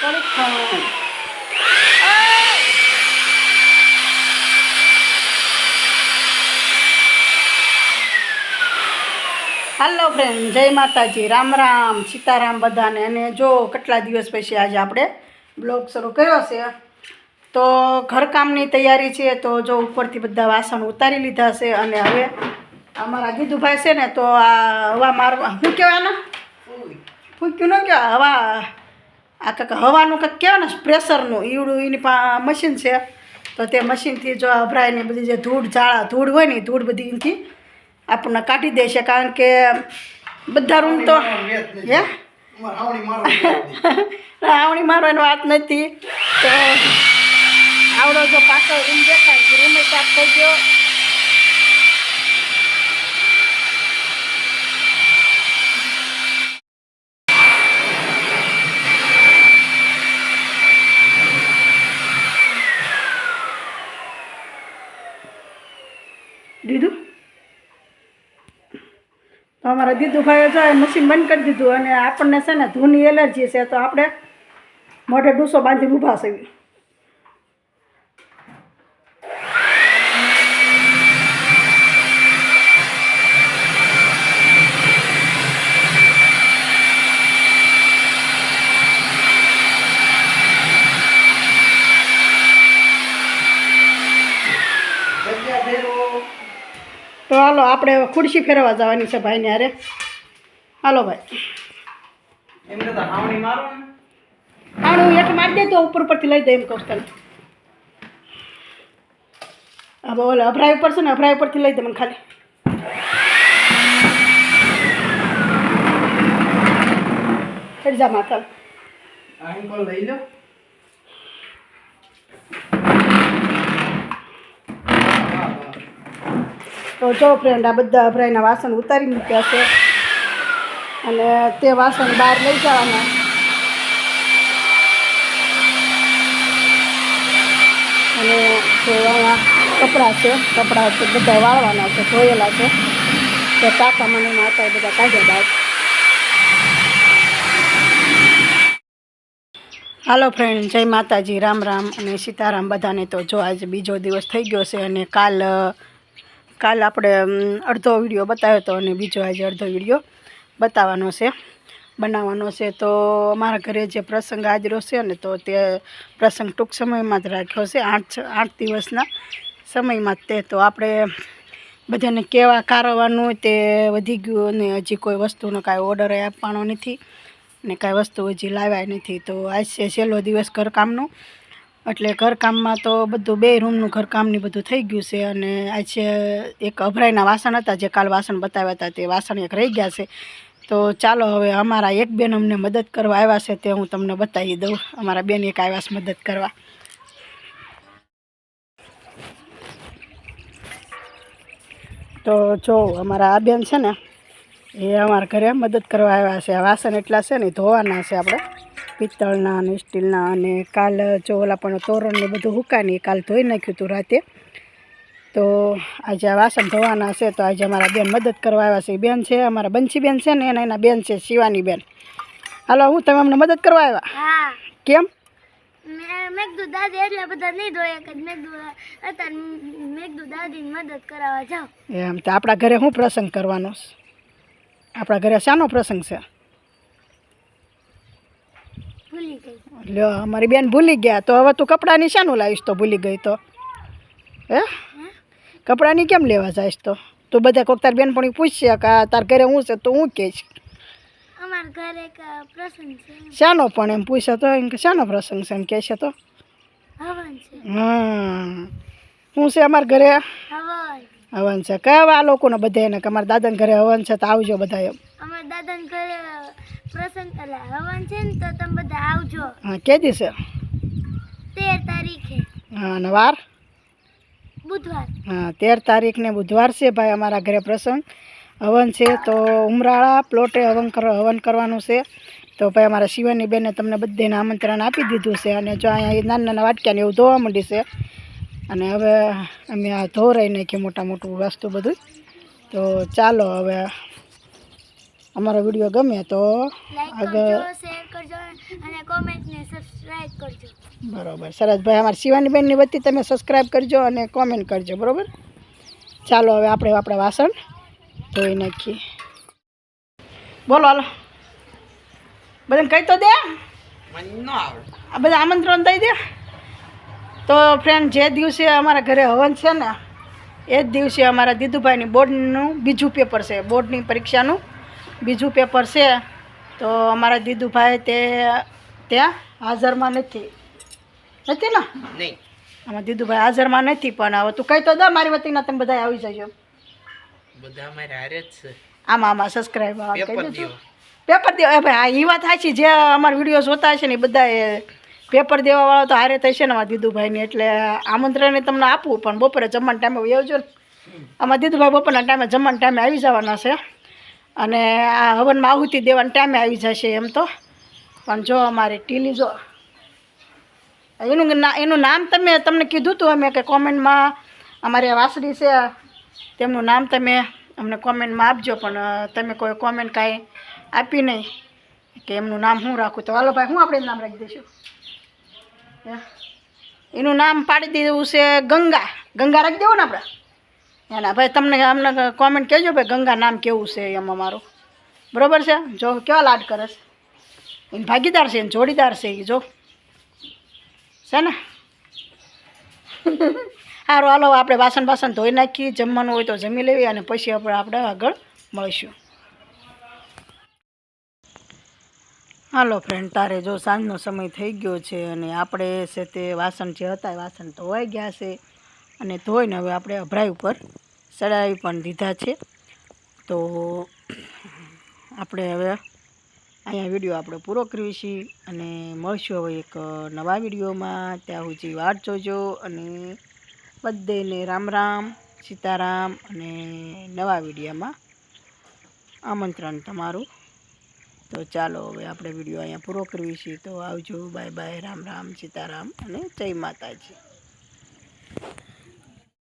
પરીક્ષણ હાલો ફ્રેન્ડ જય માતાજી. રામ રામ. સીતારામ બધાને. અને જો કેટલા દિવસ પછી આજે આપણે બ્લોગ શરૂ કર્યો છે તો ઘરકામની તૈયારી છે તો જો ઉપરથી બધા વાસણ ઉતારી લીધા છે અને હવે અમારા ગીધુભાઈ છે ને તો આ હવા મારવા શું કહેવાના ફૂક્યું ન કહેવાય. હવા આ કંઈક હવાનું કંઈક કહેવાય ને પ્રેશરનું ઈવડું એની પા મશીન છે. તો તે મશીનથી જો અભરાઈને બધી જે ધૂળ ઝાડા ધૂળ હોય ને ધૂળ બધી એનાથી આપણને કાઢી દે છે. કારણ કે બધા રૂમ તો હે? આવણી મારવાની વાત નથી. તો આવડો જો પાછો રૂમ દેખાય રૂમ સાફ થઈ ગયો દીધું? તો અમારા દીદુભાઈએ જો મશીન બંધ કરી દીધું અને આપણને છે ને ધૂની એલર્જી છે તો આપણે મોઢે ડૂસો બાંધીને ઊભા છે. તો હાલો આપણે ખુરશી ફેરવા જવાની છે ભાઈને હારે. હાલો ભાઈ. આણું એક મારી દે તો ઉપર ઉપરથી લઈ દે એમ કહું તને. હવે ઓલે અભરાય ઉપર છે ને અભરાય ઉપરથી લઈ દે મને ખાલી. જા માથા લઈ લો તો જો ફ્રેન્ડ આ બધા અભરાઈના વાસણ ઉતારી મૂક્યા છે. અને તે વાસણ બહાર લઈ જવાના. અને જો કપડાં છે કપડાં છે બધા વાળવાના છે, ધોયેલા છે. તો કાકા મને માતા બધા કાઢ્યા બાદ હાલો ફ્રેન્ડ જય માતાજી, રામ રામ અને સીતારામ બધાને તો જો આજે બીજો દિવસ થઈ ગયો છે અને કાલ કાલ આપણે અડધો વીડિયો બતાવ્યો હતો અને બીજો આજે અડધો વીડિયો બતાવવાનો છે, બનાવવાનો છે. તો અમારા ઘરે જે પ્રસંગ હાજરો છે ને, તો તે પ્રસંગ ટૂંક સમયમાં જ રાખ્યો છે. આઠ આઠ દિવસના સમયમાં જ તે. તો આપણે બધાને કેવા કારવાનું તે વધી ગયું અને હજી કોઈ વસ્તુનો કાંઈ ઓર્ડર આપવાનો નથી ને કાંઈ વસ્તુ હજી લાવ્યા નથી. તો આજ છે છેલ્લો દિવસ ઘરકામનો. એટલે ઘરકામમાં તો બધું બે રૂમનું ઘરકામની બધું થઈ ગયું છે અને આજે એક અભરાઈના વાસણ હતા જે કાલ વાસણ બતાવ્યા હતા તે વાસણ એક રહી ગયા છે. તો ચાલો હવે અમારા એક બેન અમને મદદ કરવા આવ્યા છે તે હું તમને બતાવી દઉં. અમારા બેન એક આવ્યા છે મદદ કરવા. તો જો અમારા આ બેન છે ને, એ અમારા ઘરે મદદ કરવા આવ્યા છે. વાસણ એટલા છે ને ધોવાના છે આપણે. પિત્તળના અને સ્ટીલના અને કાલ જો ઓલા પણ તોરણને બધું હુકાની કાલ ધોઈ નાખ્યું હતું રાતે. તો આજે વાસણ ધોવાના છે તો આજે અમારા બેન મદદ કરવા આવ્યા છે. એ બેન છે અમારા બંસી બેન છે ને એના એના બેન છે શિવાની બેન. હાલો હું તમે અમને મદદ કરવા આવ્યા? હા. કેમ? મેઘદૂત દાદી એટલે બધા નહીં ધોયા કે મેઘદૂત અત્યારે મેઘદૂત દાદીની મદદ કરાવવા જાઓ. એમ તો આપણા ઘરે શું પ્રસંગ કરવાનો આપણા ઘરે શાનો પ્રસંગ છે? લ્યો અમારી બેન ભૂલી ગયા. તો હવે તું કપડાની શાનું લાવીશ તો ભૂલી ગઈ તો. હે? કપડાની કેમ લેવા જઈશ તો? તું બધા કોક તાર બેન પણ પૂછશે કે તાર ઘરે હું છે તો હું કહીશ અમારા ઘરે એક પ્રસંગ છે. શાનો પણ એમ પૂછે તો એમ કે શાનો પ્રસંગ છે એમ કહેશે તો? હા શું છે અમારા ઘરે? હવન. છે. કહેવા આ લોકોને બધા એને કે અમારા દાદાને ઘરે હવન છે તો આવજો બધા એમ. અમારા દાદાના ઘરે હવન છે ને તો તમે બધા આવજો. હા કે દિવસે? તેર તારીખે. હા નવાર બુધવાર. હા તેર તારીખને બુધવાર છે ભાઈ અમારા ઘરે પ્રસંગ. હવન છે તો ઉમરાળા પ્લોટે હવન કરવા હવન કરવાનું છે. તો ભાઈ અમારા શિવાની બેને તમને બધાને આમંત્રણ આપી દીધું છે. અને જો અહીંયા નાના નાના વાટક્યાને એવું ધોવા માંડી છે. અને હવે અમે આ ધોરાઈ નાખીએ મોટા મોટું વસ્તુ બધું. તો ચાલો હવે અમારો વીડિયો ગમે તો આગળ કરજો શેર કરજો અને કોમેન્ટ સબસ્ક્રાઇબ કરજો. બરોબર. સરસ ભાઈ શિવાનીબેનની શિવાની બેનની વતી તમે સબસ્ક્રાઈબ કરજો અને કોમેન્ટ કરજો બરોબર? ચાલો હવે આપણે આપણા વાસણ ધોઈ નાખીએ. બોલો હાલો. બધાને કહી તો દે. મને ન આવડે. આ બધા આમંત્રણ દઈ દે. તો ફ્રેન્ડ જે દિવસે અમારા ઘરે હવન છે ને એ જ દિવસે અમારા દીદુભાઈની બોર્ડનું બીજું પેપર છે બોર્ડની પરીક્ષાનું. બીજું પેપર છે તો અમારા દીદુભાઈ તે ત્યાં હાજરમાં નથી. નથી ને? નહીં. આમાં દીદુભાઈ હાજરમાં નથી પણ હવે તું કહી તો દે મારી વતીના તમે બધા આવી જજો. બધા અમારે હારે જ છે. આમાં આમાં સબસ્ક્રાઈબ પેપર દેવા. પેપર દેવા. એ ભાઈ આ એ વાત સાચી જે અમારા વીડિયો જોતા હશે ને એ બધા પેપર દેવાવાળા તો હારે થશે ને અમારા દીદુભાઈને એટલે આમંત્રણે તમને આપવું પણ બપોરે જમવાના ટાઈમે આવજો ને. અમારા દીદુભાઈ બપોરના ટાઈમે જમવાના ટાઈમે આવી જવાના છે. અને આ હવનમાં આહુતિ દેવાના ટાઈમે આવી જશે એમ તો. પણ જો અમારી ટીલી જો, એનું એનું નામ તમે, તમને કીધું હતું અમે કે કોમેન્ટમાં, અમારી આ વાસળી છે, તેમનું નામ તમે અમને કોમેન્ટમાં આપજો, પણ તમે કોઈ કોમેન્ટ કાંઈ આપી નહીં, કે એમનું નામ હું રાખું? તો હાલો ભાઈ, હું આપણે નામ રાખી દઈશું? એનું નામ પાડી દીધું છે ગંગા. ગંગા રાખી દેવું ને આપણે? એના ભાઈ તમને અમને કોમેન્ટ કહેજો ભાઈ ગંગા નામ કેવું છે એમ અમારું. બરોબર છે? જો કેવા લાડ કરે છે? એને ભાગીદાર છે એને જોડીદાર છે એ જો. છે ને? સારું હાલો આપણે વાસણ બાસણ ધોઈ નાખીએ જમવાનું હોય તો જમી લેવી અને પછી આપણે આપણે આગળ મળીશું. હાલો ફ્રેન્ડ તારે જો સાંજનો સમય થઈ ગયો છે અને આપણે છે તે વાસણ જે હતા એ વાસણ ધોવાઈ ગયા છે. અને ધોઈને હવે આપણે અભરાઈ ઉપર ચડાવી પણ દીધા છે. તો આપણે હવે અહીંયા વીડિયો આપણે પૂરો કરીએ છીએ અને મળશું હવે એક નવા વિડીયોમાં. ત્યાં સુધી વાટ જોજો અને બધેને રામ રામ, સીતારામ અને નવા વિડીયામાં આમંત્રણ તમારું. તો ચાલો હવે આપણે વીડિયો અહીંયા પૂરો કરીએ છીએ. તો આવજો, બાય બાય, રામ રામ, સીતારામ અને જય માતાજી.